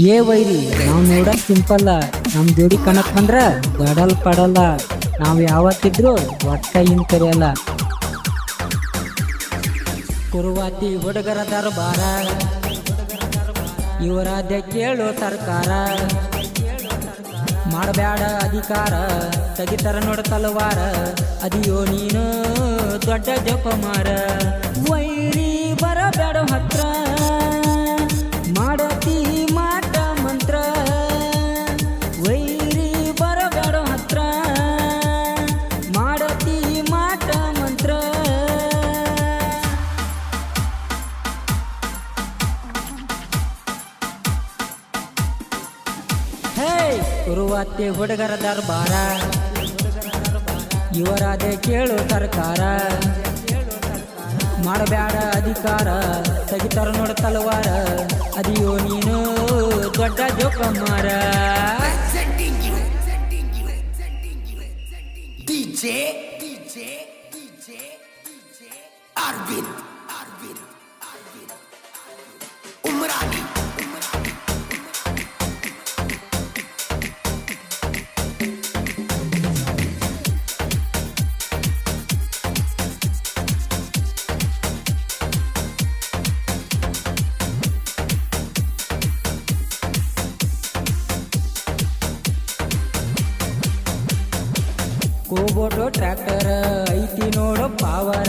ಏ ವೈರಿ, ನಾವು ನೋಡ ಸಿಂಪಲ್ಲ ನಮ್ ಜೋಡಿ ಕಣಕ್ ಬಂದ್ರ ಗಡಲ್ ಪಡಲ್ಲ. ನಾವು ಯಾವತ್ತಿದ್ರು ಒಟ್ಟ ಇನ್ ಕರೆಯಲ್ಲ. ಕುರುವಾತಿ ಹುಡುಗರ ದರ್ಬಾರ. ಇವರಾದ್ಯ ಕೇಳು ಸರ್ಕಾರ. ಮಾಡಬ್ಯಾಡ ಅಧಿಕಾರ. ತೆಗಿತಾರ ನೋಡ ತಲವಾರ. ಅದಿಯೋ ನೀನು ದೊಡ್ಡ ಜಪಮಾರ. ವೈರಿ ಬರಬೇಡ ಹತ್ರ. ಕುರುವಾತಿ ಹುಡುಗರ ದರ್ಬಾರ. ಇವರಾದೆ ಕೇಳು ಸರ್ಕಾರ. ಮಾಡಬೇಡ ಅಧಿಕಾರ ತೆಗಿತಾರ ನೋಡ ತಲವಾರ. ಅದಿಯೋ ನೀನು ದೊಡ್ಡ ಜೋಕಮ್ಮಾರ DJ, DJ, DJ, DJ, Arvin, ಕೋಬೋಟೋ ಟ್ರ್ಯಾಕ್ಟರ್, ಐತಿ ನೋಡೋ ಪಾವರ.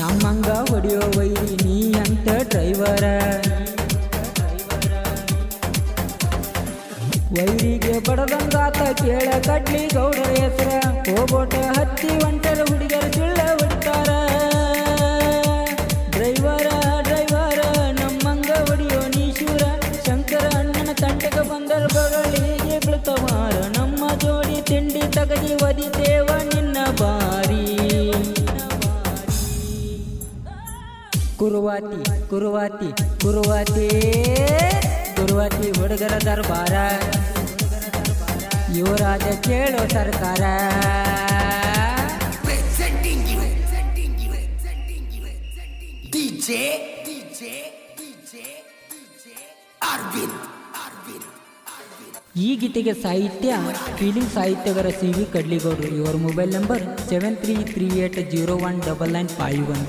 ನಮ್ಮಂಗ ಹೊಡಿಯೋ ವೈರಿ ನೀ ಅಂತ ಡ್ರೈವರ. ವೈರಿಗೆ ಬಡದಂಗಾತ ಕೇಳ ಕಡ್ಲಿ ಗೌಡರ ಹೆಸರ. ಕೋಬೋಟ ಹತ್ತಿ ಒಂಟರ ಹುಡುಗರ ಒದಿತೇವ ನಿನ್ನ ಬಾರಿ ಕುರುವಾತಿ ಕುರುವಾತಿ ಕುರುವಾತಿ ಕುರುವಾತಿ ಹುಡುಗರ ದರ್ಬಾರ ಯುವರಾಜ ಕೇಳೋ ಸರ್ಕಾರ. DJ, DJ, Arvin, Arvin, Arvin. ಈ ಗೀತೆಗೆ ಸಾಹಿತ್ಯ ಫೀಲಿಂಗ್ ಸಾಹಿತ್ಯಗಾರ ಸಿ ವಿ ಕಡ್ಲಿಗೌಡರು. ಇವರ mobile number seven three three eight zero one double nine five one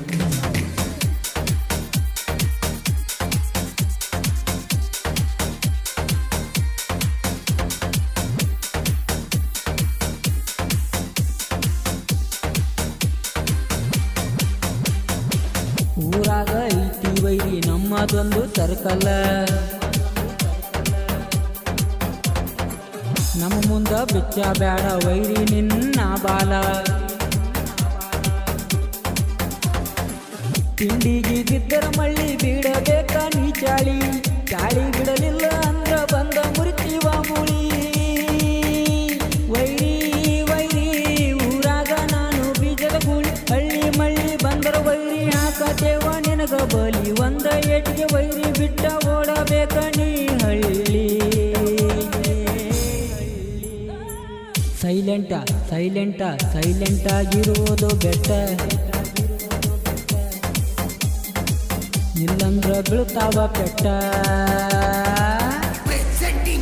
ಊರಾಗ ಐತಿ ವೈರಿ, ನಮ್ಮದೊಂದು ಸರ್ಕಲ್ ನಮ್ಮ ಮುಂದ ಬಿಚ್ಚ ಬ್ಯಾಡ ವೈರಿ ನಿನ್ನ ಬಾಲ. ತಿಂಡಿಗೆ ಬಿದ್ದರ ಮಳ್ಳಿ ಬಿಡಬೇಕ ನೀ ಚಾಳಿ. ಚಾಳಿ ಬಿಡಲಿಲ್ಲ ಅಂದ್ರ ಬಂದ ಮುರಿತೀವ ಮುಳಿ. ವೈರಿ ವೈರಿ, ಊರಾಗ ನಾನು ಬೀಜದ ಗೂಳಿ. ಹಳ್ಳಿ ಮಳ್ಳಿ ಬಂದರ ವೈರಿ ಹಾಕತೇವ ನಿನಗ ಬಲಿ. ಒಂದ ಏಟಿಗೆ ವೈರಿ ಬಿಟ್ಟ ಓಡಬೇಕ ನೀ ಹಳ್ಳಿ. ಸೈಲೆಂಟ ಸೈಲೆಂಟ ಸೈಲೆಂಟ್ ಆಗಿರುವುದು ಬೆಟ್ಟ. ಇಲ್ಲಂದ್ರ ಬೀಳ್ತಾವ ಪೆಟ್ಟ Presenting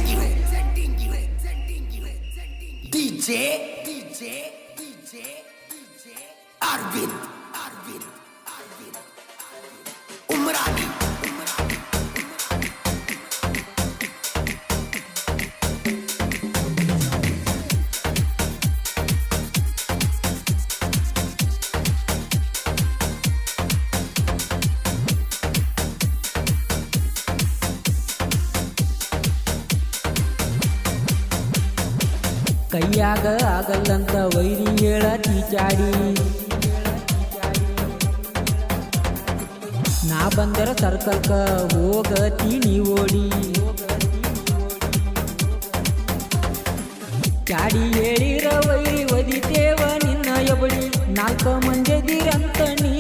ಕೈಯಾಗ ಆಗಲ್ಲಂತ ವೈರಿ ಹೇಳ ಚೀಚಾಡಿ ನಾ ಬಂದರ ಸರ್ಕಲ್ಕ ಹೋಗ ನೀ ಓಡಿ. ಚಾಡಿ ಹೇಳಿರ ವೈರಿ ಒದಿತೇವ ನಿನ್ನ ಎಬಡಿ ನಾಲ್ಕ ಮಂಜದಿರಂತ ನೀ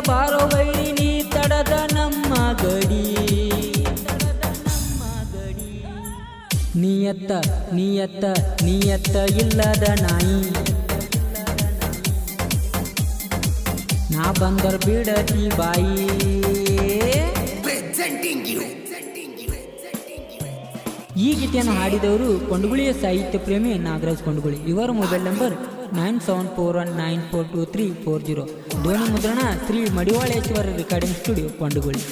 ಇದ್ದರ ಬಾರೋ ನೀ ತಡದ ನಮ್ಮ ಗಡಿ. ನೀಯತ್ತ ನೀಯತ್ತ ಇಲ್ಲದ ನಾಯಿ. ನಾ ಬಂದರ್ ಬಿಡತಿ ಬಾಯಿ. ಈ ಗೀತೆಯನ್ನು ಹಾಡಿದವರು ಕೊಂಡಗುಳಿಯ ಸಾಹಿತ್ಯ ಪ್ರೇಮಿ ನಾಗರಾಜ್ ಕೊಂಡಗುಳಿ. ಇವರ mobile number nine seven four one nine four two three four zero ಧ್ವನಿ ಮುದ್ರಣ ಶ್ರೀ ಮಡಿವಾಳೇಶ್ವರ ರೆಕಾರ್ಡಿಂಗ್ ಸ್ಟುಡಿಯೋ ಕೊಂಡಗುಳಿ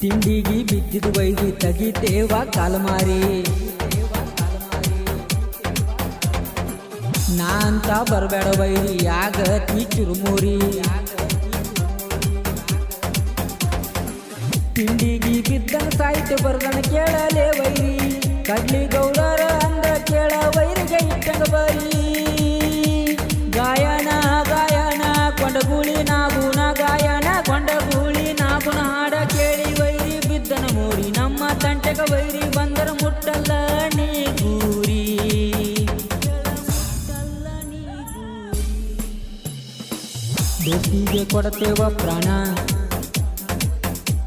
ತಿಂಡಿಗಿ ಬಿದ್ದಿದ್ದು ಬೈದಿ ತೆಗಿತೇವ ಕಾಲಮಾರಿ. ನಾ ಅಂತ ಬರಬೇಡ ಬೈರಿ ಯಾಗ ತೀ ಚುರುಮುರಿ ತಿಂಡಿಗಿ ಬಿದ್ದ ಸಾಹಿತ್ಯ ಬರ್ದನ ಕೇಳಲೇ ವೈರಿ ಕಡ್ಲಿ ಗೌಡರ ಅಂದ ಕೇಳ ವೈರಿಗೆ ಇಟ್ಟಂಗ ಬರೀ. ದೋಸ್ತಿಗೆ ಕೊಡತೇವ ಪ್ರಾಣ.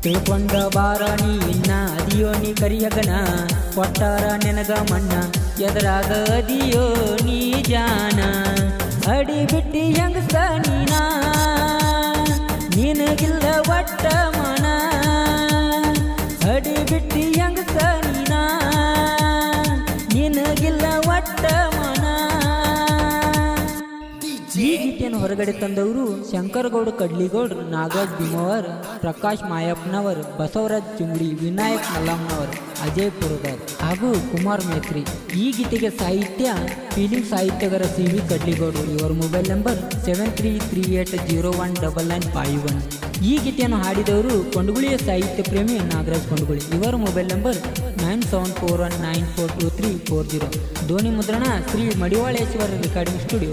ತಿಳ್ಕೊಂಡ ಬಾರ ನೀ ಇನ್ನ ಅದಿಯೋ ನೀ ಕರಿಯಗನ ಕೊಟ್ಟಾರ ನೆನಗ ಮಣ್ಣ ಎದರಾಗ ಅದಿಯೋ ನೀ ಜಾನ ಅಡಿ ಬಿಟ್ಟಿ ಹೆಂಗಸ ನೀನ? ಹೊರಗಡೆ ತಂದವರು ಶಂಕರಗೌಡ, ಕಡ್ಲಿಗೌಡ್, ನಾಗರಾಜ್ ಭೀಮವರ್ ಪ್ರಕಾಶ್ ಮಾಯಪ್ಪನವರ್, ಬಸವರಾಜ್ ಚುಂಗ್ಡಿ, ವಿನಾಯಕ್ ಮಲ್ಲಮ್ಮನವರ್, ಅಜಯ್ ಪುರದಾರ್ ಹಾಗೂ ಕುಮಾರ್ ಮೇತ್ರಿ. ಈ ಗೀತೆಗೆ ಸಾಹಿತ್ಯ ಫೀಲಿಂಗ್ ಸಾಹಿತ್ಯಗಾರ ಸಿ ವಿ ಕಡ್ಲಿಗೌಡರು. ಇವರ mobile number seven three three eight zero one double nine five one. ಈ ಗೀತೆಯನ್ನು ಹಾಡಿದವರು ಕೊಂಡಗುಳಿಯ ಸಾಹಿತ್ಯ ಪ್ರೇಮಿ ನಾಗರಾಜ್ ಕೊಂಡಗುಳಿ. ಇವರ mobile number nine seven four one nine four two three four zero. Dhoni ಮುದ್ರಣ ಶ್ರೀ ಮಡಿವಾಳೇಶ್ವರ ರೆಕಾರ್ಡಿಂಗ್ ಸ್ಟುಡಿಯೋ